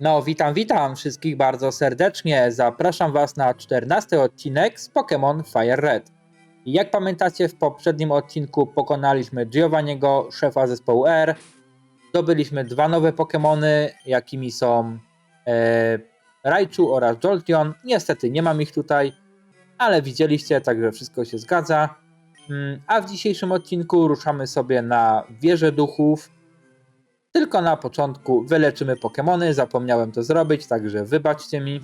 No, witam, witam wszystkich bardzo serdecznie. Zapraszam Was na 14 odcinek z Pokémon Fire Red. Jak pamiętacie, w poprzednim odcinku pokonaliśmy Giovanniego, szefa zespołu R. Zdobyliśmy dwa nowe Pokémony, jakimi są e, Raichu oraz Jolteon. Niestety nie mam ich tutaj, ale widzieliście, także wszystko się zgadza. Mm, A w dzisiejszym odcinku ruszamy sobie na wieżę duchów. Tylko na początku wyleczymy Pokémony, zapomniałem to zrobić, także wybaczcie mi.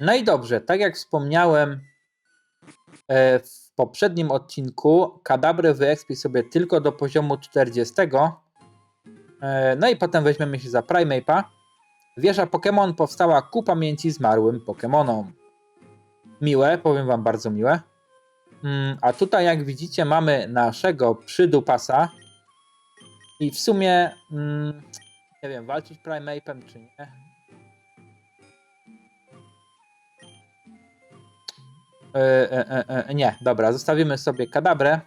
No i dobrze, tak jak wspomniałem e, w poprzednim odcinku, kadabry wyekspię sobie tylko do poziomu 40. E, No i potem weźmiemy się za Primeape'a. Wieża Pokémon powstała ku pamięci zmarłym Pokémonom. Miłe, powiem wam bardzo miłe. Mm, A tutaj jak widzicie mamy naszego przydupasa i w sumie mm, nie wiem, walczyć Primeape'em czy nie. E, e, e, nie, dobra, zostawimy sobie Kadabrę,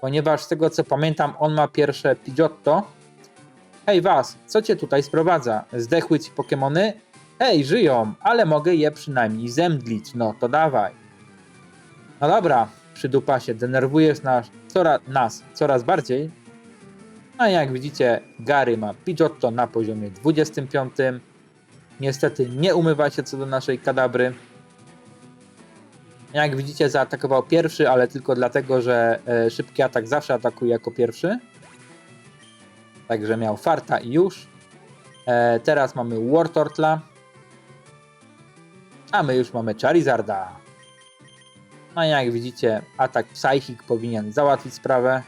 ponieważ z tego co pamiętam on ma pierwsze Pidgeotto, Hej was, co cię tutaj sprowadza? Zdechły ci Pokemony? Hej, żyją, ale mogę je przynajmniej zemdlić, no to dawaj. No dobra, przydupa się, denerwujesz nas coraz, nas coraz bardziej. A jak widzicie, Gary ma Pidgeotto na poziomie 25. Niestety nie umywa się co do naszej kadabry. Jak widzicie, zaatakował pierwszy, ale tylko dlatego, że e, szybki atak zawsze atakuje jako pierwszy. Także miał farta i już. E, teraz mamy Wartortla. A my już mamy Charizarda. No i jak widzicie, atak Psychic powinien załatwić sprawę.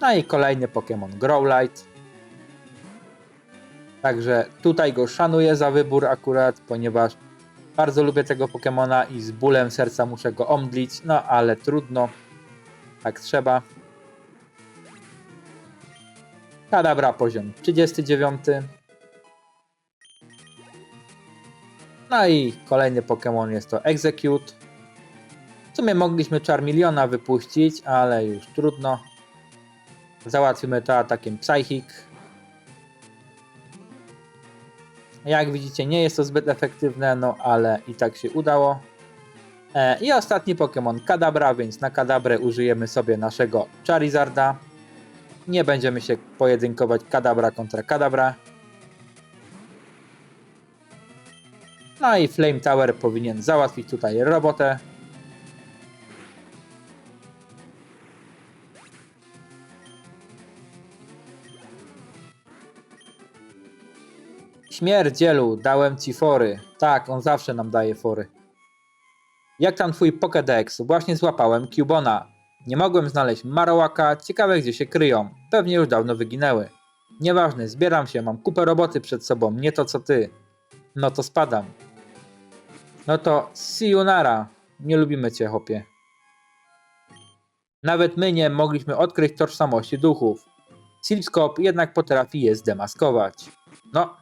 No i kolejny Pokémon Growlite. Także tutaj go szanuję za wybór akurat, ponieważ bardzo lubię tego Pokemona i z bólem serca muszę go omdlić, no ale trudno. Tak trzeba. Kadabra poziom 39. No i kolejny Pokémon jest to Execute. W sumie mogliśmy Charmeleona wypuścić, ale już trudno. Załatwimy to atakiem Psychic. Jak widzicie, nie jest to zbyt efektywne, no ale i tak się udało. E, I ostatni Pokémon Kadabra, więc na Kadabrę użyjemy sobie naszego Charizarda. Nie będziemy się pojedynkować Kadabra kontra Kadabra. No i Flame Tower powinien załatwić tutaj robotę. Śmierdzielu, dałem ci fory. Tak, on zawsze nam daje fory. Jak tam twój Pokédex? Właśnie złapałem Cubona. Nie mogłem znaleźć Marowaka, ciekawe gdzie się kryją. Pewnie już dawno wyginęły. Nieważne, zbieram się, mam kupę roboty przed sobą, nie to co ty. No to spadam. No to Siunara. Nie lubimy cię, hopie. Nawet my nie mogliśmy odkryć tożsamości duchów. Silpskop jednak potrafi je zdemaskować. No,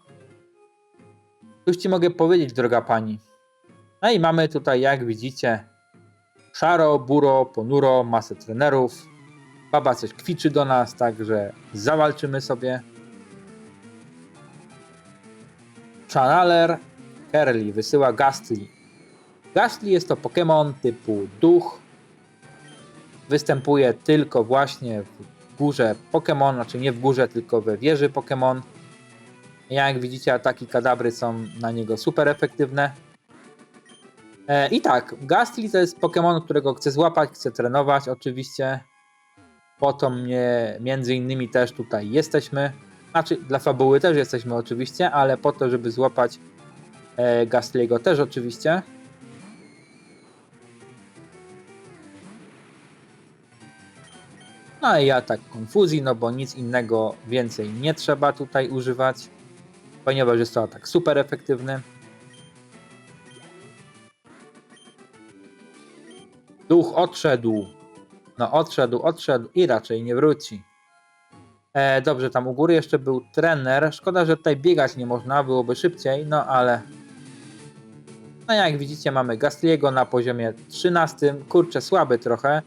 Cóż ci mogę powiedzieć, droga pani? No i mamy tutaj, jak widzicie, szaro, buro, ponuro, masę trenerów. Baba coś kwiczy do nas, także zawalczymy sobie. Channeler Curly wysyła Gastly. Gastly jest to Pokémon typu duch. Występuje tylko właśnie w górze Pokémon, znaczy nie w górze, tylko we wieży Pokémon. Jak widzicie, ataki kadabry są na niego super efektywne. E, I tak, Gastly to jest Pokémon, którego chcę złapać, chcę trenować oczywiście. Po to mnie między innymi też tutaj jesteśmy. Znaczy, dla fabuły też jesteśmy oczywiście, ale po to, żeby złapać e, Gastly'ego też oczywiście. No i atak konfuzji, no bo nic innego więcej nie trzeba tutaj używać ponieważ jest to atak super efektywny. Duch odszedł. No odszedł, odszedł i raczej nie wróci. E, dobrze, tam u góry jeszcze był trener. Szkoda, że tutaj biegać nie można, byłoby szybciej, no ale. No jak widzicie, mamy Gastriego na poziomie 13. Kurczę, słaby trochę.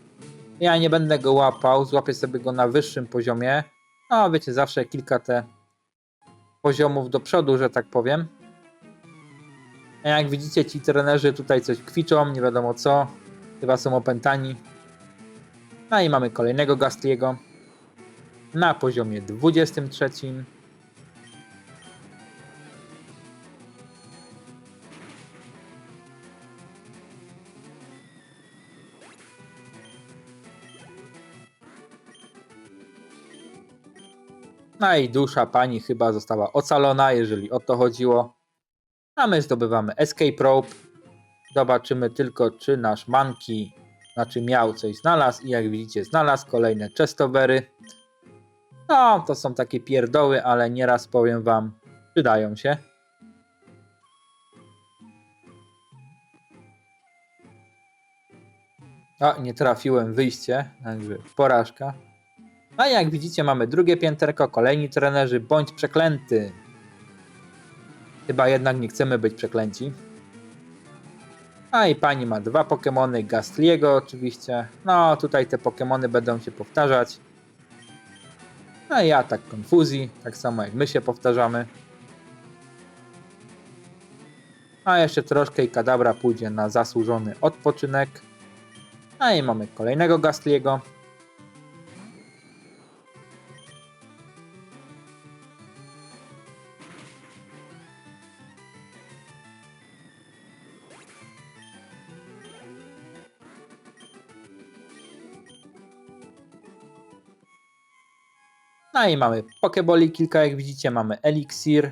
Ja nie będę go łapał, złapię sobie go na wyższym poziomie. No, wiecie, zawsze kilka te poziomów do przodu, że tak powiem. A jak widzicie, ci trenerzy tutaj coś kwiczą, nie wiadomo co. Chyba są opętani. No i mamy kolejnego Gastriego na poziomie 23. No i dusza pani chyba została ocalona, jeżeli o to chodziło. A my zdobywamy Escape Rope. Zobaczymy tylko, czy nasz manki, znaczy miał coś znalazł i jak widzicie znalazł kolejne chestovery. No, to są takie pierdoły, ale nieraz powiem wam, przydają się. O, nie trafiłem wyjście, także porażka. A jak widzicie, mamy drugie pięterko, kolejni trenerzy, bądź przeklęty. Chyba jednak nie chcemy być przeklęci. A i pani ma dwa Pokémony, Gastliego oczywiście. No, tutaj te Pokémony będą się powtarzać. No i atak konfuzji, tak samo jak my się powtarzamy. A jeszcze troszkę i kadabra pójdzie na zasłużony odpoczynek. A i mamy kolejnego Gastliego. No i mamy Pokeboli kilka, jak widzicie, mamy Elixir.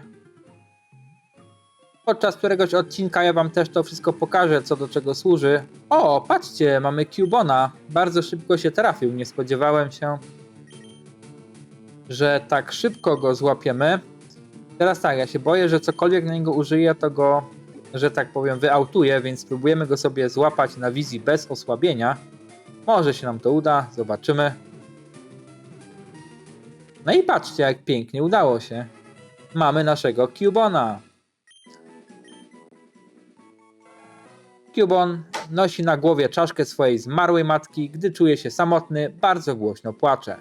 Podczas któregoś odcinka ja wam też to wszystko pokażę, co do czego służy. O, patrzcie, mamy Cubona. Bardzo szybko się trafił, nie spodziewałem się, że tak szybko go złapiemy. Teraz tak, ja się boję, że cokolwiek na niego użyję, to go, że tak powiem, wyautuję, więc spróbujemy go sobie złapać na wizji bez osłabienia. Może się nam to uda, zobaczymy. No i patrzcie, jak pięknie udało się. Mamy naszego Cubona. Cubon nosi na głowie czaszkę swojej zmarłej matki, gdy czuje się samotny, bardzo głośno płacze.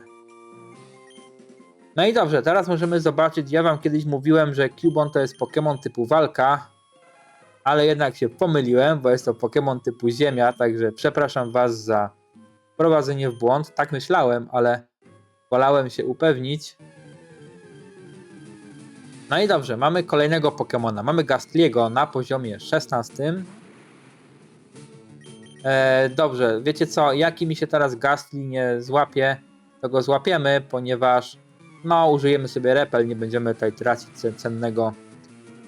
No i dobrze, teraz możemy zobaczyć, ja wam kiedyś mówiłem, że Cubon to jest Pokémon typu walka, ale jednak się pomyliłem, bo jest to Pokémon typu ziemia, także przepraszam was za prowadzenie w błąd. Tak myślałem, ale wolałem się upewnić. No i dobrze, mamy kolejnego Pokemona. Mamy Gastliego na poziomie 16. E, dobrze, wiecie co, jaki mi się teraz Gastly nie złapie, to go złapiemy, ponieważ no, użyjemy sobie repel, nie będziemy tutaj tracić ce- cennego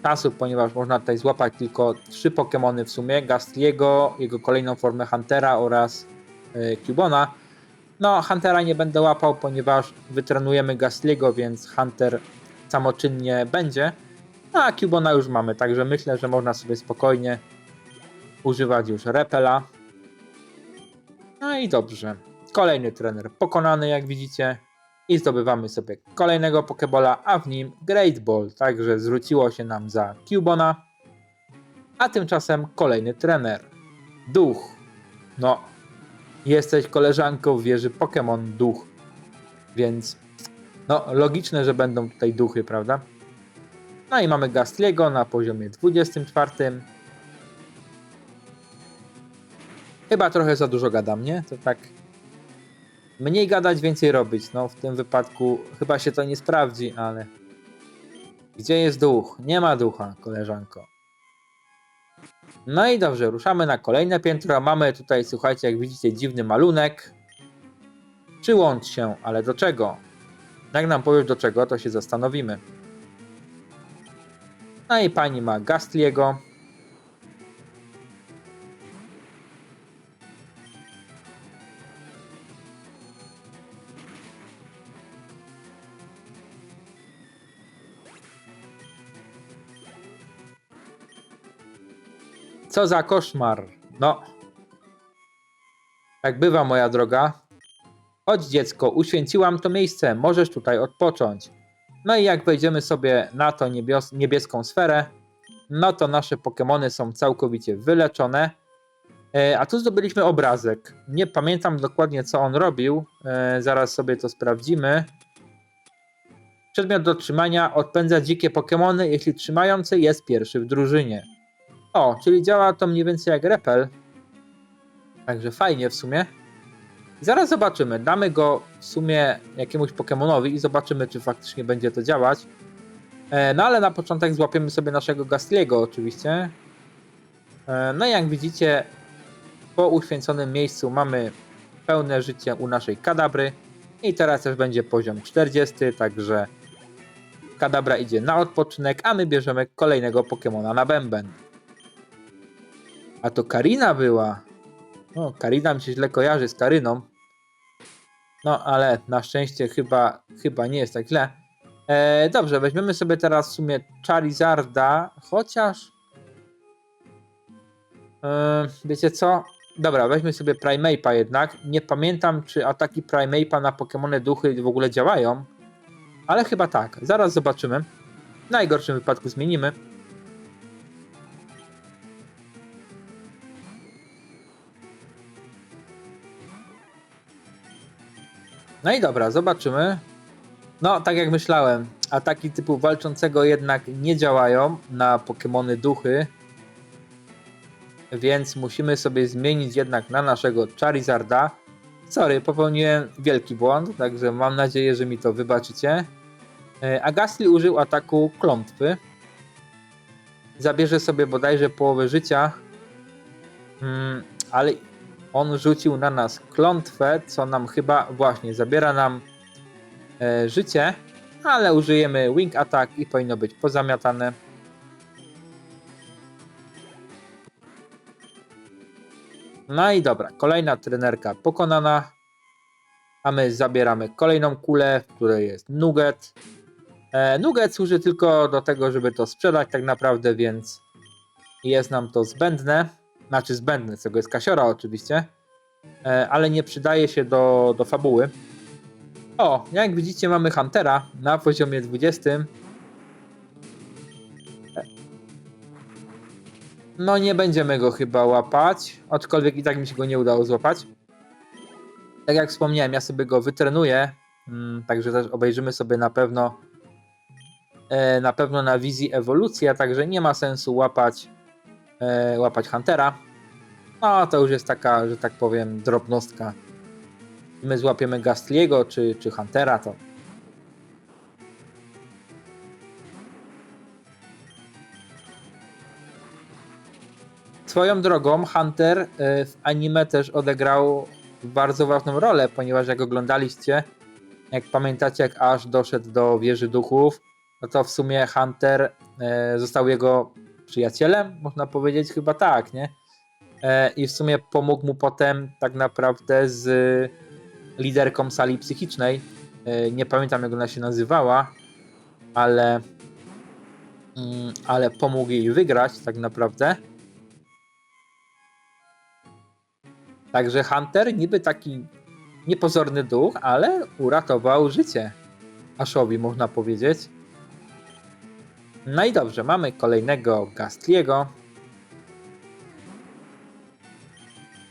czasu, ponieważ można tutaj złapać tylko trzy Pokemony w sumie, Gastliego, jego kolejną formę Huntera oraz e, Cubona. No, Huntera nie będę łapał, ponieważ wytrenujemy Gastliego, więc Hunter samoczynnie będzie. No, a Cubona już mamy, także myślę, że można sobie spokojnie używać już Repela. No i dobrze. Kolejny trener pokonany, jak widzicie. I zdobywamy sobie kolejnego Pokebola, a w nim Great Ball. Także zwróciło się nam za Cubona. A tymczasem kolejny trener. Duch. No, jesteś koleżanką wieży Pokémon Duch. Więc no, logiczne, że będą tutaj duchy, prawda? No i mamy Gastliego na poziomie 24. Chyba trochę za dużo gadam, nie? To tak. Mniej gadać, więcej robić. No, w tym wypadku chyba się to nie sprawdzi, ale. Gdzie jest duch? Nie ma ducha, koleżanko. No i dobrze, ruszamy na kolejne piętro. Mamy tutaj, słuchajcie, jak widzicie, dziwny malunek. Przyłącz się, ale do czego? Jak nam powiesz do czego, to się zastanowimy. No i pani ma Gastliego. Co za koszmar. No. Tak bywa, moja droga. Chodź dziecko, uświęciłam to miejsce, możesz tutaj odpocząć. No i jak wejdziemy sobie na tą niebios- niebieską sferę, no to nasze Pokémony są całkowicie wyleczone. E, A tu zdobyliśmy obrazek. Nie pamiętam dokładnie, co on robił. E, Zaraz sobie to sprawdzimy. Przedmiot do trzymania odpędza dzikie Pokémony, jeśli trzymający jest pierwszy w drużynie. O, czyli działa to mniej więcej jak repel. Także fajnie w sumie. Zaraz zobaczymy. Damy go w sumie jakiemuś Pokémonowi i zobaczymy, czy faktycznie będzie to działać. E, No ale na początek złapiemy sobie naszego Gastliego oczywiście. E, No i jak widzicie, po uświęconym miejscu mamy pełne życie u naszej kadabry. I teraz też będzie poziom 40, także kadabra idzie na odpoczynek, a my bierzemy kolejnego Pokemona na bęben. A to Karina była. No, Karina mi się źle kojarzy z Karyną. No, ale na szczęście chyba, chyba nie jest tak źle. E, dobrze, weźmiemy sobie teraz w sumie Charizarda, chociaż... E, wiecie co? Dobra, weźmy sobie Primeape'a jednak. Nie pamiętam, czy ataki Primeape'a na Pokémony duchy w ogóle działają. Ale chyba tak. Zaraz zobaczymy. W najgorszym wypadku zmienimy. No i dobra, zobaczymy. No, tak jak myślałem, ataki typu walczącego jednak nie działają na Pokémony duchy. Więc musimy sobie zmienić jednak na naszego Charizarda. Sorry, popełniłem wielki błąd, także mam nadzieję, że mi to wybaczycie. E, A Gastly użył ataku klątwy. Zabierze sobie bodajże połowę życia. Mm, ale on rzucił na nas klątwę, co nam chyba właśnie zabiera nam e, życie, ale użyjemy Wing Attack i powinno być pozamiatane. No i dobra, kolejna trenerka pokonana. A my zabieramy kolejną kulę, w której jest Nugget. E, nugget służy tylko do tego, żeby to sprzedać tak naprawdę, więc jest nam to zbędne. Znaczy zbędne, z tego jest kasiora oczywiście. E, ale nie przydaje się do, do fabuły. O, jak widzicie mamy Huntera na poziomie 20. E, No nie będziemy go chyba łapać, aczkolwiek i tak mi się go nie udało złapać. Tak jak wspomniałem, ja sobie go wytrenuję, mm, także też obejrzymy sobie na pewno e, na pewno na wizji ewolucja, także nie ma sensu łapać łapać Huntera. No to już jest taka, że tak powiem, drobnostka. My złapiemy Gastliego czy, czy Huntera, to Swoją drogą, Hunter y, w anime też odegrał bardzo ważną rolę, ponieważ jak oglądaliście, jak pamiętacie, jak aż doszedł do wieży duchów, no to w sumie Hunter y, został jego przyjacielem, można powiedzieć, chyba tak, nie? E, I w sumie pomógł mu potem tak naprawdę z liderką sali psychicznej. E, Nie pamiętam jak ona się nazywała, ale, mm, ale pomógł jej wygrać tak naprawdę. Także Hunter niby taki niepozorny duch, ale uratował życie Ashowi, można powiedzieć. No i dobrze, mamy kolejnego Gastliego.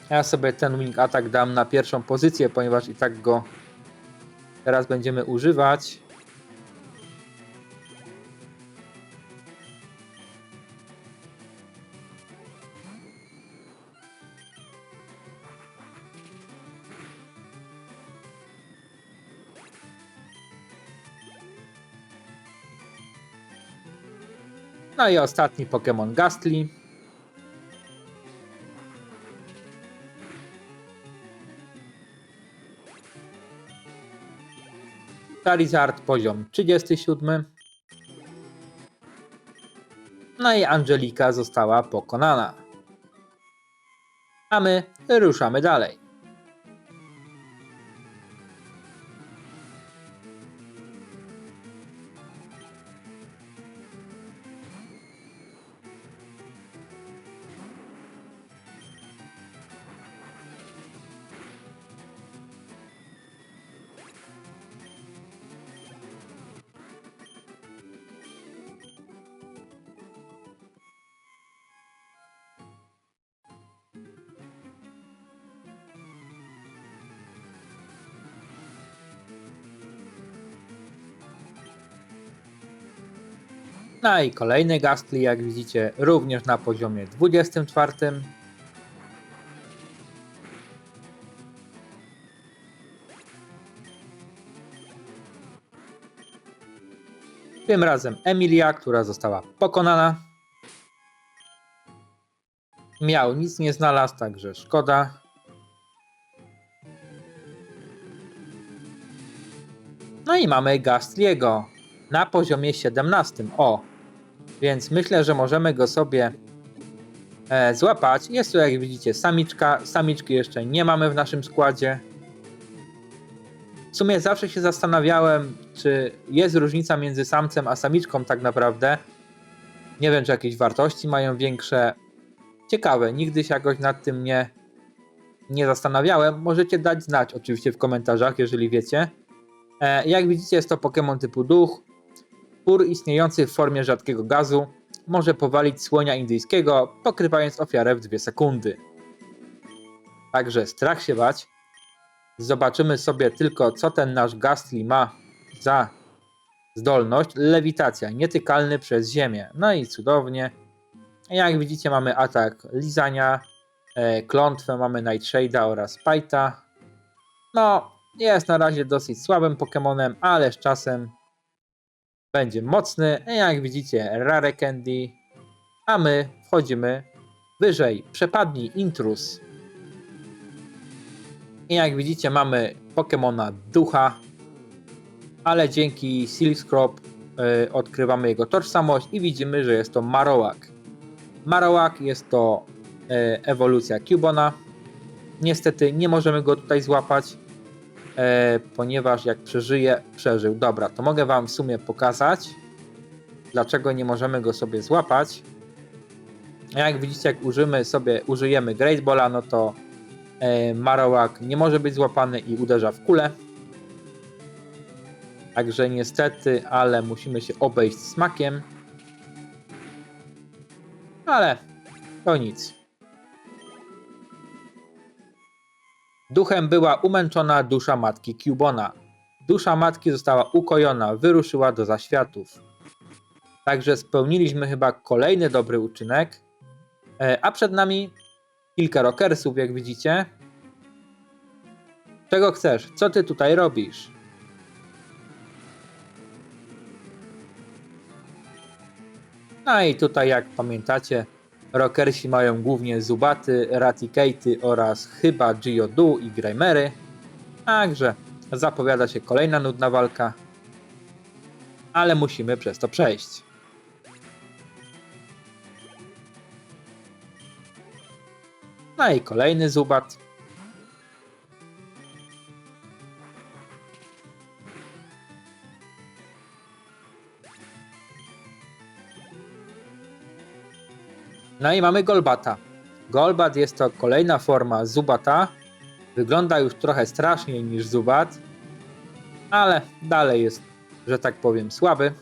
Ja sobie ten wing attack dam na pierwszą pozycję, ponieważ i tak go teraz będziemy używać. No i ostatni Pokémon Gastly. Charizard poziom 37. No i Angelika została pokonana. A my ruszamy dalej. No i kolejny Gastly, jak widzicie, również na poziomie 24. Tym razem Emilia, która została pokonana. Miał nic nie znalazł, także szkoda. No i mamy Gastliego na poziomie 17. O, więc myślę, że możemy go sobie e, złapać. Jest tu, jak widzicie, samiczka. Samiczki jeszcze nie mamy w naszym składzie. W sumie zawsze się zastanawiałem, czy jest różnica między samcem a samiczką tak naprawdę. Nie wiem, czy jakieś wartości mają większe. Ciekawe, nigdy się jakoś nad tym nie, nie zastanawiałem. Możecie dać znać oczywiście w komentarzach, jeżeli wiecie. E, jak widzicie, jest to Pokémon typu duch. Pur istniejący w formie rzadkiego gazu może powalić słonia indyjskiego, pokrywając ofiarę w 2 sekundy. Także strach się bać. Zobaczymy sobie tylko, co ten nasz Gastly ma za zdolność. Lewitacja, nietykalny przez ziemię. No i cudownie. Jak widzicie, mamy atak lizania, e, klątwę, mamy Nightshade'a oraz Spite'a. No, jest na razie dosyć słabym Pokemonem, ale z czasem będzie mocny. Jak widzicie, Rare Candy. A my wchodzimy wyżej. Przepadnij intrus. I jak widzicie, mamy Pokemona ducha, ale dzięki Silkscrop y, odkrywamy jego tożsamość i widzimy, że jest to Marowak. Marowak jest to y, ewolucja Cubona. Niestety nie możemy go tutaj złapać, ponieważ jak przeżyje, przeżył. Dobra, to mogę Wam w sumie pokazać, dlaczego nie możemy go sobie złapać. Jak widzicie, jak użymy sobie, użyjemy Great Balla, no to e, Marowak nie może być złapany i uderza w kulę. Także niestety, ale musimy się obejść smakiem. Ale to nic. Duchem była umęczona dusza matki Cubona. Dusza matki została ukojona, wyruszyła do zaświatów. Także spełniliśmy chyba kolejny dobry uczynek. E, A przed nami kilka rockersów, jak widzicie. Czego chcesz? Co ty tutaj robisz? No i tutaj, jak pamiętacie, rockersi mają głównie Zubaty, Raticatey oraz chyba Geodu i Grimery. Także zapowiada się kolejna nudna walka. Ale musimy przez to przejść. No i kolejny Zubat. No i mamy Golbata. Golbat jest to kolejna forma Zubata. Wygląda już trochę straszniej niż Zubat, ale dalej jest, że tak powiem, słaby.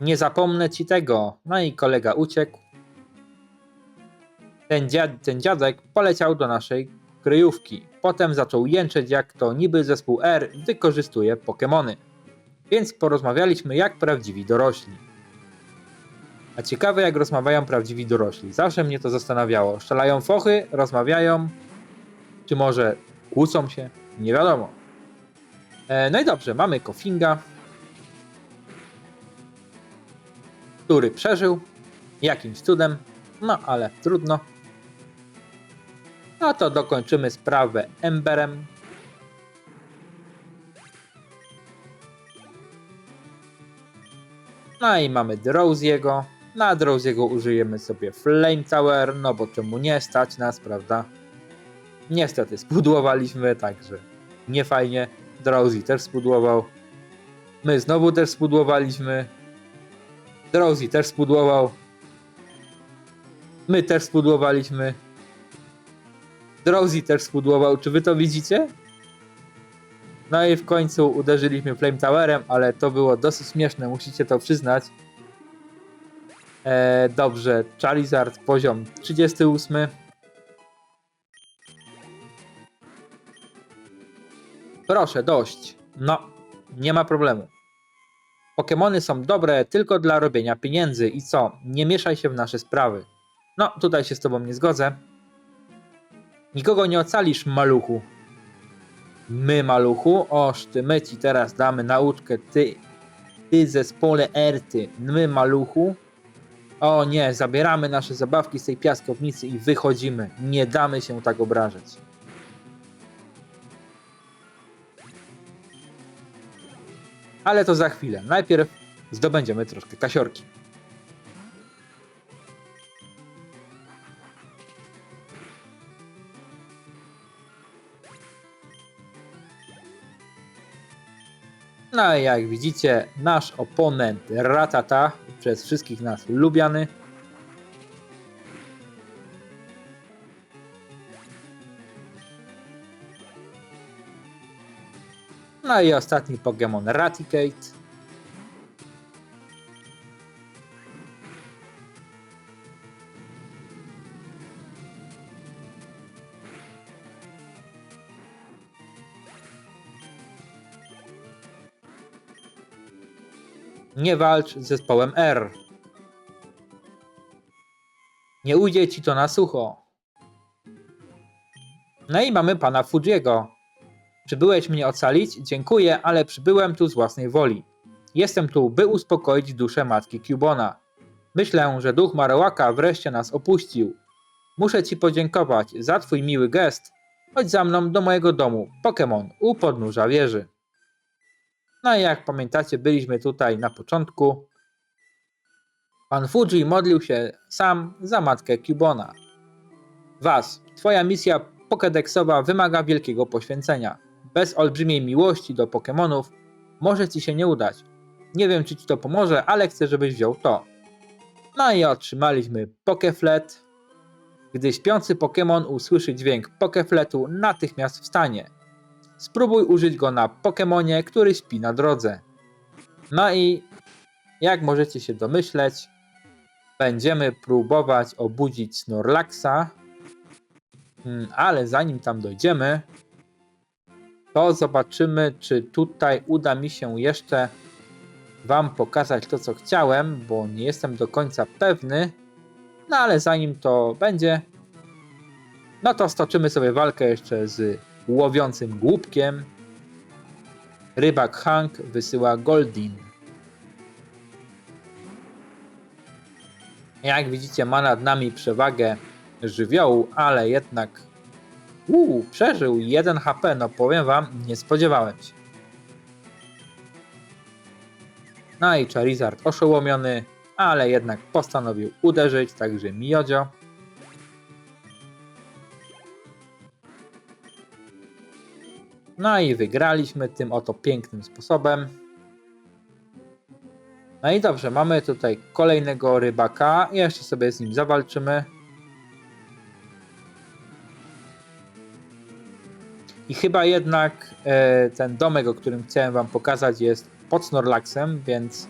Nie zapomnę ci tego. No i kolega uciekł. Ten, dziad, ten dziadek poleciał do naszej kryjówki. Potem zaczął jęczeć, jak to niby zespół R wykorzystuje Pokémony. Więc porozmawialiśmy jak prawdziwi dorośli. A ciekawe jak rozmawiają prawdziwi dorośli. Zawsze mnie to zastanawiało. Szczelają fochy, rozmawiają, czy może kłócą się? Nie wiadomo. E, no i dobrze, mamy Kofinga, który przeżył jakimś cudem, no ale trudno. No to dokończymy sprawę Emberem. No i mamy Drowsiego. Na Drowsiego użyjemy sobie Flame Tower, no bo czemu nie stać nas, prawda? Niestety spudłowaliśmy, także nie fajnie. Drowsy też spudłował. My znowu też spudłowaliśmy. Drowsy też spudłował. My też spudłowaliśmy. Drowsy też spudłował. Czy wy to widzicie? No i w końcu uderzyliśmy Flame Towerem, ale to było dosyć śmieszne, musicie to przyznać. E, dobrze, Charizard poziom 38. Proszę, dość. No, nie ma problemu. Pokemony są dobre tylko dla robienia pieniędzy i co? Nie mieszaj się w nasze sprawy. No, tutaj się z tobą nie zgodzę. Nikogo nie ocalisz, maluchu. My, maluchu? Oż ty, my ci teraz damy nauczkę, ty, ty zespole Erty, my, maluchu. O nie, zabieramy nasze zabawki z tej piaskownicy i wychodzimy. Nie damy się tak obrażać. Ale to za chwilę. Najpierw zdobędziemy troszkę kasiorki. No i jak widzicie, nasz oponent Ratata, przez wszystkich nas lubiany, No i ostatni Pokémon Raticate. Nie walcz z zespołem R. Nie ujdzie ci to na sucho. No i mamy pana Fujiego. Przybyłeś mnie ocalić? Dziękuję, ale przybyłem tu z własnej woli. Jestem tu, by uspokoić duszę matki Cubona. Myślę, że duch Marowaka wreszcie nas opuścił. Muszę ci podziękować za twój miły gest. Chodź za mną do mojego domu, Pokémon, u podnóża wieży. No i jak pamiętacie, byliśmy tutaj na początku. Pan Fuji modlił się sam za matkę Cubona. Was, twoja misja pokedeksowa wymaga wielkiego poświęcenia. Bez olbrzymiej miłości do Pokémonów może ci się nie udać. Nie wiem, czy ci to pomoże, ale chcę, żebyś wziął to. No i otrzymaliśmy Pokeflet. Gdy śpiący Pokémon usłyszy dźwięk Pokefletu, natychmiast wstanie. Spróbuj użyć go na Pokémonie, który śpi na drodze. No i jak możecie się domyśleć, będziemy próbować obudzić Snorlaxa, Mm, ale zanim tam dojdziemy, to zobaczymy, czy tutaj uda mi się jeszcze Wam pokazać to, co chciałem, bo nie jestem do końca pewny. No ale zanim to będzie, no to stoczymy sobie walkę jeszcze z łowiącym głupkiem. Rybak Hank wysyła Goldin. Jak widzicie, ma nad nami przewagę żywiołu, ale jednak Uuu, przeżył 1 HP, no powiem wam, nie spodziewałem się. No i Charizard oszołomiony, ale jednak postanowił uderzyć, także Miodzio. No i wygraliśmy tym oto pięknym sposobem. No i dobrze, mamy tutaj kolejnego rybaka. Jeszcze sobie z nim zawalczymy. I chyba jednak e, ten domek, o którym chciałem Wam pokazać, jest pod Snorlaxem, więc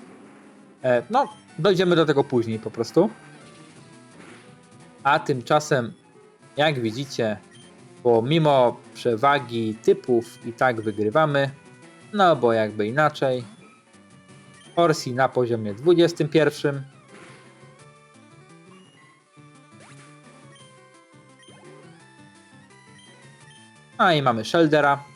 e, no, dojdziemy do tego później po prostu. A tymczasem, jak widzicie, pomimo przewagi typów i tak wygrywamy, no bo jakby inaczej. Orsi na poziomie 21. A i mamy Sheldera.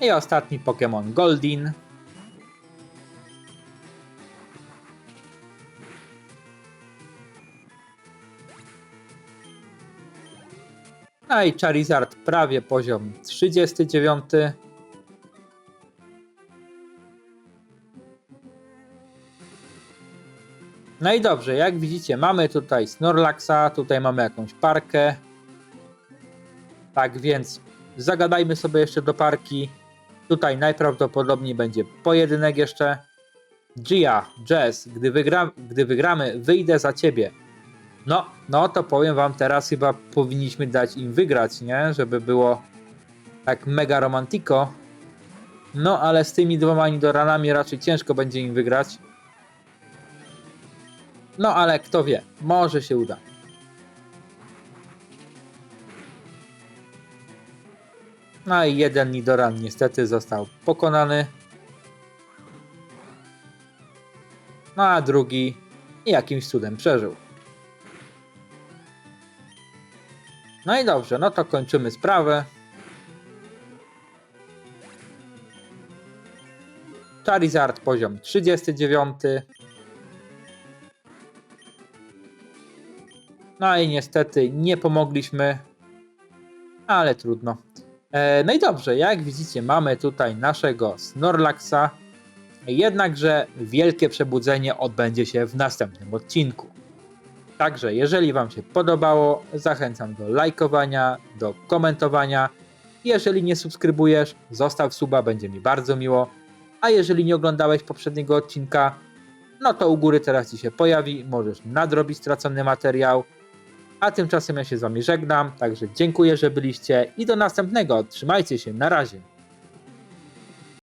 I ostatni Pokémon Goldin. A i Charizard prawie poziom 39. No i dobrze, jak widzicie, mamy tutaj Snorlaxa, tutaj mamy jakąś parkę. Tak więc zagadajmy sobie jeszcze do parki. Tutaj najprawdopodobniej będzie pojedynek jeszcze. Gia, Jazz, gdy, wygra, gdy wygramy, wyjdę za ciebie. No, no to powiem wam teraz chyba powinniśmy dać im wygrać, nie? Żeby było tak mega romantiko. No, ale z tymi dwoma Nidoranami raczej ciężko będzie im wygrać. No ale kto wie, może się uda. No i jeden Nidoran niestety został pokonany. No a drugi jakimś cudem przeżył. No i dobrze, no to kończymy sprawę. Charizard poziom 39. No i niestety nie pomogliśmy, ale trudno. E, no i dobrze, jak widzicie, mamy tutaj naszego Snorlaxa. Jednakże wielkie przebudzenie odbędzie się w następnym odcinku. Także jeżeli Wam się podobało, zachęcam do lajkowania, do komentowania. Jeżeli nie subskrybujesz, zostaw suba, będzie mi bardzo miło. A jeżeli nie oglądałeś poprzedniego odcinka, no to u góry teraz Ci się pojawi, możesz nadrobić stracony materiał. A tymczasem ja się z Wami żegnam, także dziękuję, że byliście i do następnego. Trzymajcie się, na razie.